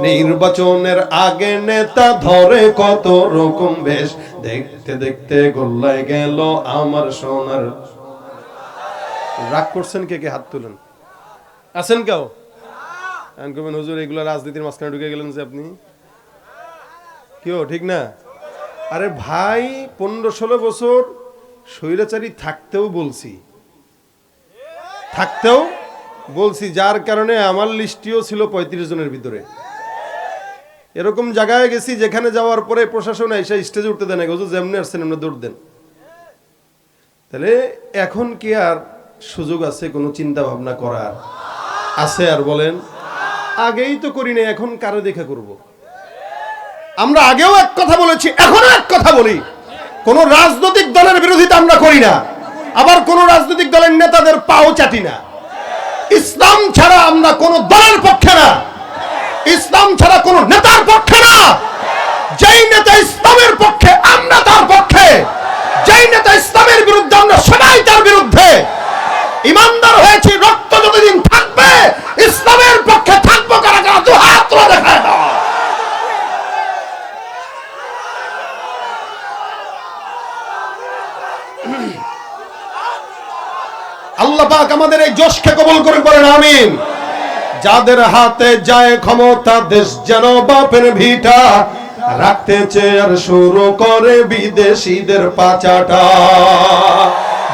নির্বাচনের আগে নেতা ধরে কত রকম বেশ। দেখতে দেখতে গোল্লায় গেল আমার সোনার। রাগ করছেন কে কে? হাত তুলেন। আছেন কেউ? হুজুর, এগুলো রাজনীতির মাঝখানে ঢুকে গেলেন যে আপনি। কেউ? ঠিক না? আরে ভাই, পনেরো ষোলো বছর স্বৈরাচারী থাকতেও বলছি। থাকতেও বলছি, যার কারণে আমার লিস্টিও ছিল পঁয়ত্রিশ জনের ভিতরে। এরকম জায়গায় গেছি, যেখানে যাওয়ার পরে প্রশাসন এসে স্টেজে উঠতে দেন না যেমনি আসছেন, এমনি দৌড় দেন। তাহলে এখন কি আর সুযোগ আছে, কোনো চিন্তা ভাবনা করার? আছে আর বলেন? আগেই তো করি না এখন কারে দেখা করব? আমরা আগেও এক কথা বলেছি, এখনও এক কথা বলি। কোন রাজনৈতিক দলের বিরোধিতা আমরা করি না। আবার কোন রাজনৈতিক দলের নেতাদের পাও চাটি না। ইসলাম ছাড়া আমরা কোন দলের পক্ষে না। ইসলাম ছাড়া কোন নেতার পক্ষে না। যেই নেতা ইসলামের পক্ষে, আমরা তার পক্ষে। যেই নেতা ইসলামের বিরুদ্ধে, আমরা সবাই তার বিরুদ্ধে ইমানদার হয়েছি রক্ত যতদিন থাকবে ইসলামের পক্ষে থাকব কারা কারা দু হাত তুলে দেখায় দাও আল্লাহ পাক আমাদের এই যশকে কবুল করে বলেন, আমিন। যাদের হাতে যায় ক্ষমতা, দেশ যেন বাপের ভিটা রাখতে চেয়ার শুরু করে বিদেশিদের পাচাটা।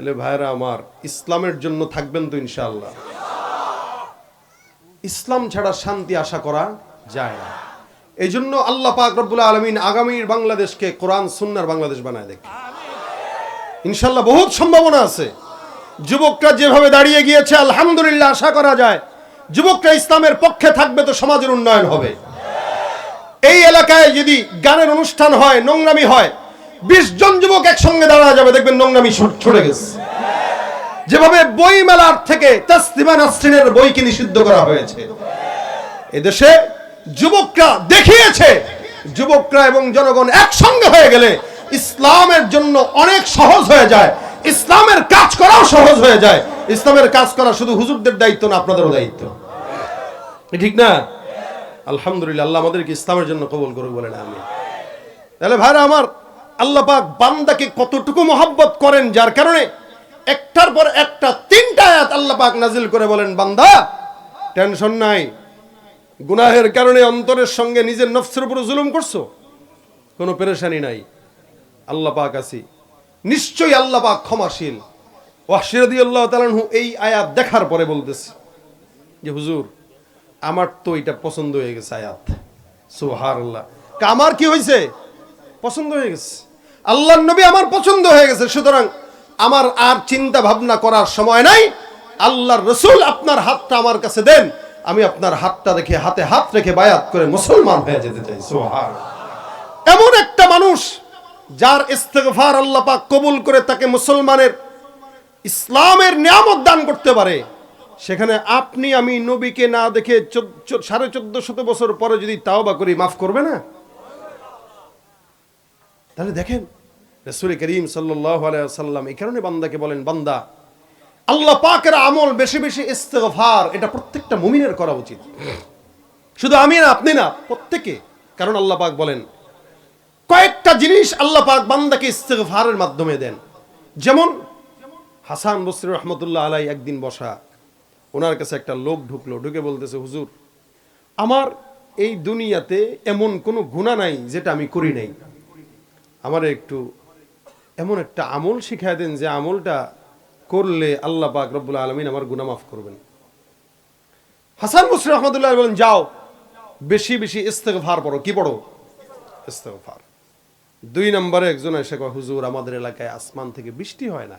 তাহলে ভাইরা আমার, ইসলামের জন্য থাকবেন তো ইনশাআল্লাহ। ইসলাম ছাড়া শান্তি আশা করা যায় না। এই জন্য আল্লাহ পাক রব্বুল আলমিন আগামীর বাংলাদেশকে কোরআন সুন্নার বাংলাদেশ বানায় দেখ। ইনশাল্লাহ বহুত সম্ভাবনা আছে। যুবকরা যেভাবে দাঁড়িয়ে গিয়েছে, আলহামদুলিল্লাহ আশা করা যায়। যুবকরা ইসলামের পক্ষে থাকবে তো সমাজের উন্নয়ন হবে। এই এলাকায় যদি গানের অনুষ্ঠান হয়, নোংরামি হয় বিশ জন যুবক একসঙ্গে দাঁড়া যাবে, দেখবেন নোংরামি ছুটে গেছে। যেভাবে বই মেলার থেকে তাসলিমা নাসরিনের বইকে নিষিদ্ধ করা হয়েছে? এদেশে যুবকরা দেখিয়েছে, যুবকরা এবং জনগণ একসঙ্গে হয়ে গেলে ইসলামের জন্য অনেক সহজ হয়ে যায়, ইসলামের কাজ করাও সহজ হয়ে যায়। ইসলামের কাজ করা শুধু হুজুরদের দায়িত্ব না, আপনাদেরও দায়িত্ব। ঠিক না? আলহামদুলিল্লাহ, আল্লাহ আমাদেরকে ইসলামের জন্য কবুল করুক বলেন আমি তাহলে ভাইরা, আমার আল্লাহ পাক বান্দাকে কতটুকু মহব্বত করেন, যার কারণে একটার পর একটা, তিনটা আয়াত আল্লাহ পাক নাজিল করে বলেন, বান্দা, টেনশন নাই। গুনাহের কারণে অন্তরের সঙ্গে নিজের নফসের উপর জুলুম করছ? কোনো পেরেশানি নাই। আল্লাহ পাক আছি। নিশ্চয়ই আল্লাহ পাক ক্ষমাশীল। ওয়াসিরাদি আল্লাহ তালানহু এই আয়াত দেখার পরে বলতেছে যে, হুজুর, আমার তো এটা পছন্দ হয়ে গেছে আয়াত। সুহার আল্লাহ আমার কি হয়েছে? পছন্দ হয়ে গেছে। আল্লাহর নবী আমার পছন্দ হয়ে গেছে, সুতরাং আমার আর চিন্তা ভাবনা করার সময় নাই। আল্লাহর রসুল আপনার হাতটা আমার কাছে দেন। আমি আপনার হাতটা রেখে, হাতে হাত রেখে বায়াত করে মুসলমান হয়ে যেতে চাই এমন একটা মানুষ যার ইস্তেগফার আল্লাহ পাক কবুল করে তাকে মুসলমানের ইসলামের নিয়ামত দান করতে পারে, সেখানে আপনি আমি নবীকে না দেখে সাড়ে চোদ্দ শত বছর পরে যদি তাও বা করি, মাফ করবে না? তাহলে দেখেন, রসুল করিম সাল্লাম এই কারণে বান্দাকে বলেন, বান্দা, আল্লাহ পাকের আমল বেশি বেশি ইস্তেগফার, এটা প্রত্যেকটা মুমিনের করা উচিত। শুধু আমি না, আপনি না, প্রত্যেকে। কারণ আল্লাহ পাক বলেন, কয়েকটা জিনিস আল্লাহ পাক বান্দাকে ইস্তেগফারের মাধ্যমে দেন। যেমন, হাসান বসরি রহমতুল্লাহ আলাই একদিন বসা, ওনার কাছে একটা লোক ঢুকলো, ঢুকে বলতেছে, হুজুর, আমার এই দুনিয়াতে এমন কোনো গুণা নাই যেটা আমি করি নাই। আমার একটু এমন একটা আমল শিখাই দেন যে আমলটা করলে আল্লাহ পাক রব্বুল আলমিন আমার গুণা মাফ করবেন। হাসান বসরি রহমতুল্লাহ বলেন, যাও, বেশি বেশি ইস্তেগফার পড়ো। কি পড়ো? ইস্তেগফার। দুই নম্বরে একজন এসে কয়, হুজুর, আমাদের এলাকায় আসমান থেকে বৃষ্টি হয় না।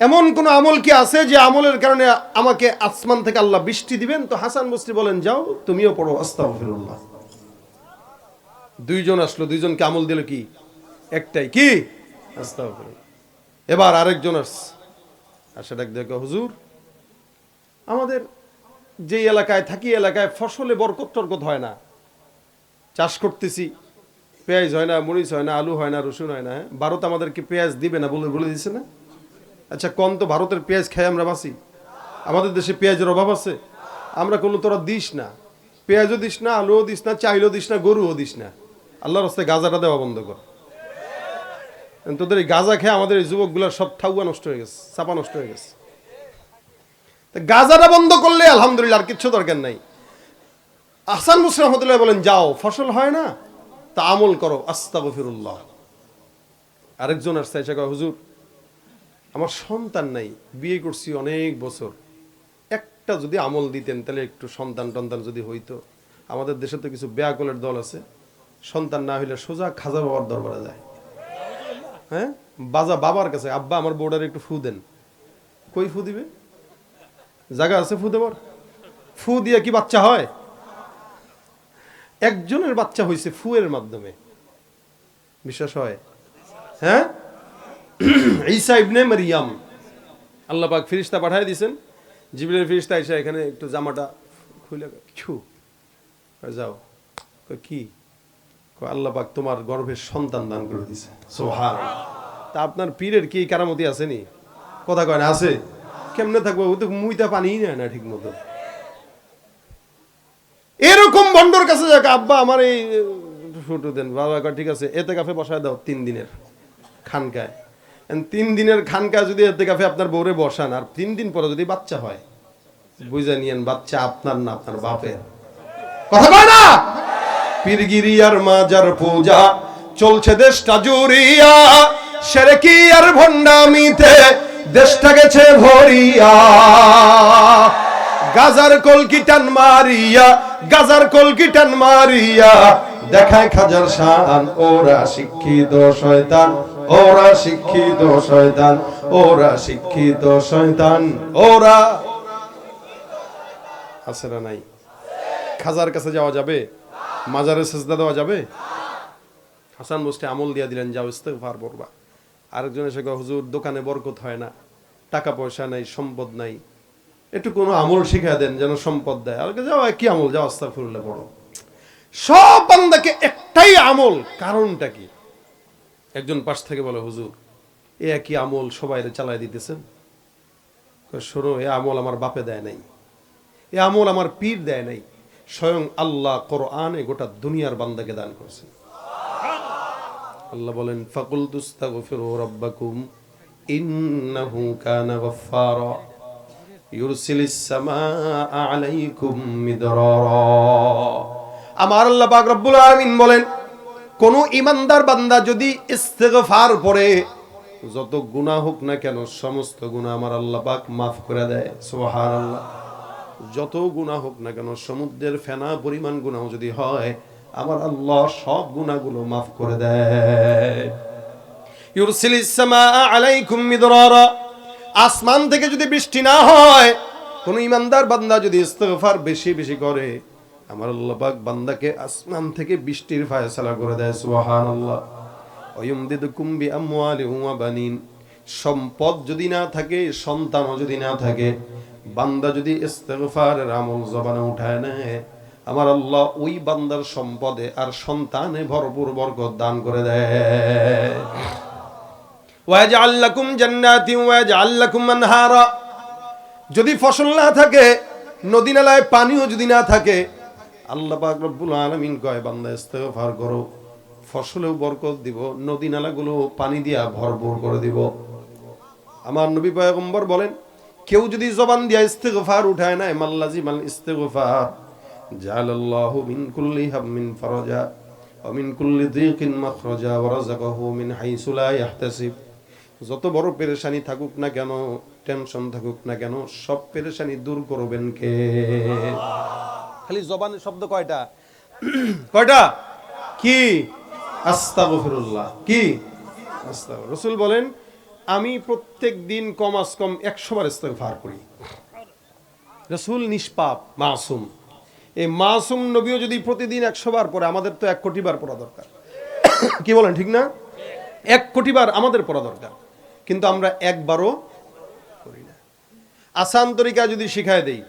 এমন কোন আমল কি আছে যে আমলের কারণে আমাকে আসমান থেকে আল্লাহ বৃষ্টি দিবেন? তো হাসান মুসরি বলেন, যাও, তুমিও পড়ো, আস্তাগফিরুল্লাহ। দুইজন আসলো, দুইজনকে আমল দিল কি? একটাই কি। এবার আরেকজন আসছে। আর সেটা দেখো হুজুর আমাদের যে এলাকায় থাকি এলাকায় ফসলে বরকত টরকত হয় না। চাষ করতেছি পেঁয়াজ হয় না মরিচ হয় না আলু হয় না রসুন হয় না হ্যাঁ? ভারত আমাদেরকে পেঁয়াজ দিবে না বলে বলে দিচ্ছে না? আচ্ছা কম তো ভারতের পেঁয়াজ খাই আমরা বাঁচি? আমাদের দেশে পেঁয়াজের অভাব আছে? আমরা কোনো তোরা দিস না। পেঁয়াজও দিস না আলুও দিস না চাইলও দিস না গরুও দিস না। আল্লাহর রাস্তায় গাজাটা দেওয়া বন্ধ কর। তোদের এই গাঁজা খেয়ে আমাদের এই যুবকগুলোর সব ঠাউয়া নষ্ট হয়ে গেছে চাপা নষ্ট হয়ে গেছে। গাজাটা বন্ধ করলে আলহামদুলিল্লাহ আর কিচ্ছু দরকার নাই। আহসান মুসলিম রহমতুল্লাহ বলেন যাও ফসল হয় না তা আমল করো আস্তাগফিরুল্লাহ। আরেকজন আসছে এসে কয়, হুজুর আমার সন্তান নাই বিয়ে করছি অনেক বছর। একটা যদি আমল দিতেন তাহলে একটু সন্তান টন্তান যদি হইতো। আমাদের দেশে তো কিছু ব্যাকলের দল আছে সন্তান না হইলে সোজা খাজা বাবার দরবারে যায়। হ্যাঁ? বাজা বাবার কাছে, আব্বা আমার বোর্ডারে একটু ফু দেন। কই ফু দিবে? জায়গা আছে ফু দেবার? ফু দিয়ে কি বাচ্চা হয়? একজনের বাচ্চা হয়েছে ফুয়ের মাধ্যমে। বিশ্বাস হয়? হ্যাঁ? ঈসা ইবনে মারিয়াম। আল্লাহ পাক ফিরিস্তা পাঠায় দিয়েছেন জিবরের ফিরিস্তা এসে এখানে একটু জামাটা খুলে কিছু যাও। কি? আল্লাহ পাক তোমার গর্ভের সন্তান দান করে দিছে। সোহান তা আপনার পীরের কি কারামতি আসেনি কথা কয় না, আছে। কেমনে থাকব? ও তো মুইতা পানিই নেয় না ঠিক মতো এরকম বন্ডর কাছে যাক, আব্বা, আমার এই ফটো দেন। বাবা ঠিক আছে, এতে কাফে বসায় দাও, তিন দিনের খানকায়। তিন দিনের খানকায় যদি এতে কাফে আপনার বউরে বসান, আর তিন দিন পরে যদি বাচ্চা হয়, বুঝে নিয়েন, বাচ্চা আপনার না, আপনার বাপের। কথা কয় না! পীরগিরি আর মাজার পূজা। চলছে দেশটা জুরিয়া সেরে কি আর ভণ্ডামিতে দেশটা গেছে ভরিয়া। গাজার কলকিটান মারিয়া, গাজার কলকিটান মারিয়া। দেখায় খাজার শান, ওরা শিক্ষিত শয়তান, ওরা শিক্ষিত শয়তান, ওরা শিক্ষিত শয়তান, ওরা আছে না নাই? খাজার কাছে যাওয়া যাবে? মাজারে সেজদা দেওয়া যাবে? হাসান মুস্তে আমল দিয়া দিলেন, যাও ইস্তেগফার করবা আরেকজন এসে হুজুর, দোকানে বরকত হয় না, টাকা পয়সা নাই, সম্পদ নাই। একটু কোনো আমল শিখা দেন, যেন সম্পদ দেয়। আর যাও কি আমল? যাও, আস্তাগফিরুল্লাহ পড়ো। সব বান্দাকে একটাই আমল, কারণটা কি? একজন পাশ থেকে বলে, হুজুর, এ একই আমল সবাই চালাই দিতেছেন শোনো, এ আমল আমার বাপে দেয় নাই। এ আমল আমার পীর দেয় নাই। স্বয়ং আল্লাহ কোরআনে গোটা দুনিয়ার বান্দাকে দান করেছেন। আল্লাহ বলেন ফাকুল ইন্নাহু কানা ইউরসিলিস সামাআ আলাইকুম মিদরারা। আমার আল্লাহ পাক রব্বুল আলামিন বলেন, কোন ইমানদার বান্দা যদি ইস্তেগফার পড়ে, যত গুনাহ হোক না কেন, সমস্ত গুনাহ আমার আল্লাহ পাক মাফ করে দেয়। সুবহানাল্লাহ। যত গুনাহ হোক না কেন, সমুদ্রের ফেনা পরিমাণ গুণাও যদি হয়, আমার আল্লাহ সব গুনাহগুলো মাফ করে দেয়। আসমান থেকে যদি বৃষ্টি না হয়, কোন ইমানদার বান্দা যদি ইস্তেগফার বেশি বেশি করে, আমার আল্লাহ বান্দাকে আসমান থেকে বৃষ্টির ফায়সালা করে দেয়, সুবহানাল্লাহ। ওয়ুমদিদুকুম বিআমওয়ালিহিম ওয়া বানিন। সম্পদ যদি না থাকে, সন্তানও যদি না থাকে বান্দা যদি ইস্তেগফারের আমল জবানে উঠায় নেয়, আমার আল্লাহ ওই বান্দার সম্পদে আর সন্তানে ভরপুর বরকত দান করে দেয়। যদি ফসল না থাকে, নদী নালায় পানিও যদি না থাকে, আল্লাহ পাক রব্বুল আলামিন কয়, বান্দা ইস্তেগফার করো, ফসলেও বরকত দিব, নদী নালাগুলো পানি দিয়া ভরপুর করে দিব। আমার নবী পয়গম্বর বলেন কেউ যদি জবান দিয়া ইস্তেগফার উঠায় না মাল্লাজি মাল ইস্তেগফার। জালাল্লাহু মিন কুল্লি হাম্মিন ফারাজা, ওয়া মিন কুল্লি দিকিন মাখরাজা, ওয়া রাযাকাহু মিন হাইসু লা ইয়াহতাসিব। যত বড় পেরেশানি থাকুক না কেন, টেনশন থাকুক না কেন, সব পেরেশানি দূর করবেন কে? খালি জবানের শব্দ কয়টা? কয়টা? কি? আস্তাগফিরুল্লাহ। কি? আস্তাগফির রাসূল বলেন আমি প্রত্যেক দিন কম কমাস কম একশো বার ইস্তেগফার করি। রসুল নিষ্পাপ, মাসুম। এই মাসুম নবীও যদি প্রতিদিন একশো বার পরে আমাদের তো এক কোটি বার পড়া দরকার। কি বলেন, ঠিক না? এক কোটি বার আমাদের পড়া দরকার। কিন্তু আমরা একবারও করি না। আসান তরিকা যদি শিখায় দেই,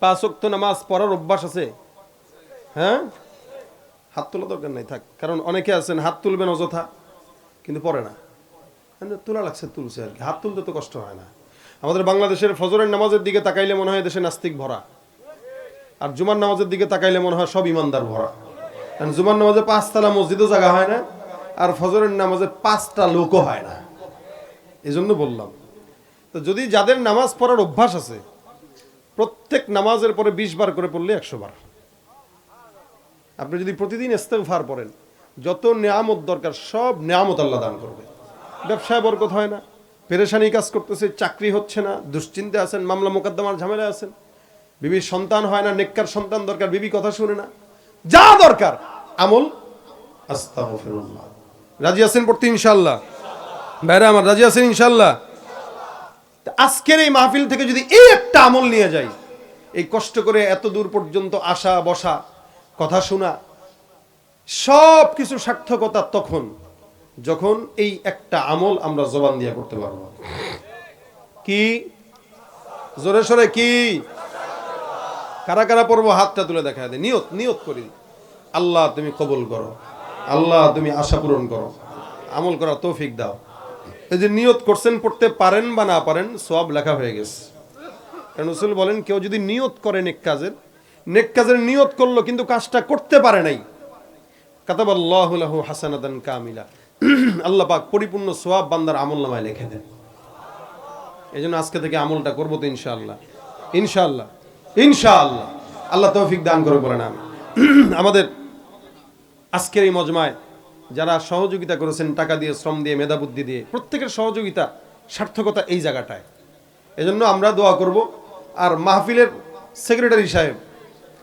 পাঁচ ওয়াক্ত নামাজ পড়ার অভ্যাস আছে? হ্যাঁ? হাত তোলা দরকার নাই, থাক। কারণ অনেকে আছেন, হাত তুলবেন অযথা, কিন্তু পড়ে না। তোলা লাগছে তুলছে আর কি। হাত তুলতে তো কষ্ট হয় না। আমাদের বাংলাদেশের ফজরের নামাজের দিকে তাকাইলে মনে হয় দেশে নাস্তিক ভরা। আর জুমার নামাজের দিকে তাকাইলে মনে হয় সব ইমানদার ভরা। কারণ জুমার নামাজে পাঁচতলা মসজিদও জায়গা হয় না, আর ফজরের নামাজে পাঁচটা লোকও হয় না। এই জন্য বললাম। তো যদি যাদের নামাজ পড়ার অভ্যাস আছে, প্রত্যেক নামাজের পরে বিশ বার করে পড়লে একশো বার। আপনি যদি প্রতিদিন ইস্তেগফার পড়েন, যত নিয়ামত দরকার সব নিয়ামত আল্লাহ দান করবে। ব্যবসায় বরকত হয় না পেরেশানি কাজ করতেছে চাকরি হচ্ছে না দুশ্চিন্তে আছেন মামলা মোকদ্দমার ঝামেলা আছেন। বিবির সন্তান হয় না নেককার সন্তান দরকার বিবি কথা শুনে না। যা দরকার আমল। রাজি আছেন পড়তে ইনশাআল্লাহ? ভাইরা আমার রাজি আছেন ইনশাল্লাহ আজকের এই মাহফিল থেকে যদি এই একটা আমল নিয়ে যাই এই কষ্ট করে এত দূর পর্যন্ত আসা বসা কথা শোনা সব কিছু সার্থকতা তখন যখন এই একটা আমল আমরা জবান দিয়ে করতে পারব। কি? জোরে সরে কি? কারা কারা পড়ব? হাতটা তুলে দেখা দেয় নিয়ত নিয়ত করি। আল্লাহ তুমি কবুল করো। আল্লাহ তুমি আশা পূরণ করো। আমল করা তৌফিক দাও। এই যে নিয়ত করছেন, পড়তে পারেন বা না পারেন সব লেখা হয়ে গেছে। কারণ রসুল বলেন, কেউ যদি নিয়ত করে নেক কাজের নেক কাজের নিয়ত করল, কিন্তু কাজটা করতে পারে নাই। কাতাবাল্লাহু লাহু হাসানাতান কামিলা। আল্লাহ পাক পরিপূর্ণ সোয়াব বান্দার আমল নামায় লিখে দেন। এই জন্য আজকে থেকে আমলটা করব তো ইনশাআল্লাহ। ইনশাআল্লাহ। ইনশাআল্লাহ। আল্লাহ তৌফিক দান করে বলেন আমি আমাদের আজকের এই মজমায় যারা সহযোগিতা করেছেন, টাকা দিয়ে, শ্রম দিয়ে মেধা বুদ্ধি দিয়ে, প্রত্যেকের সহযোগিতা, সার্থকতা এই জায়গাটায়। এজন্য আমরা দোয়া করব। আর মাহফিলের সেক্রেটারি সাহেব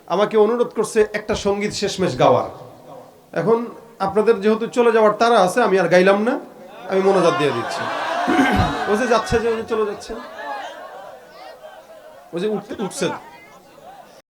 আমাকে অনুরোধ করছে একটা সংগীত শেষমেশ গাওয়ার। এখন আপনাদের যেহেতু চলে যাওয়ার তারা আছে, আমি আর গাইলাম না, আমি মনোজাত দিয়ে দিচ্ছি। ও যে যাচ্ছে যে চলে যাচ্ছে ও যে উঠছে উঠছে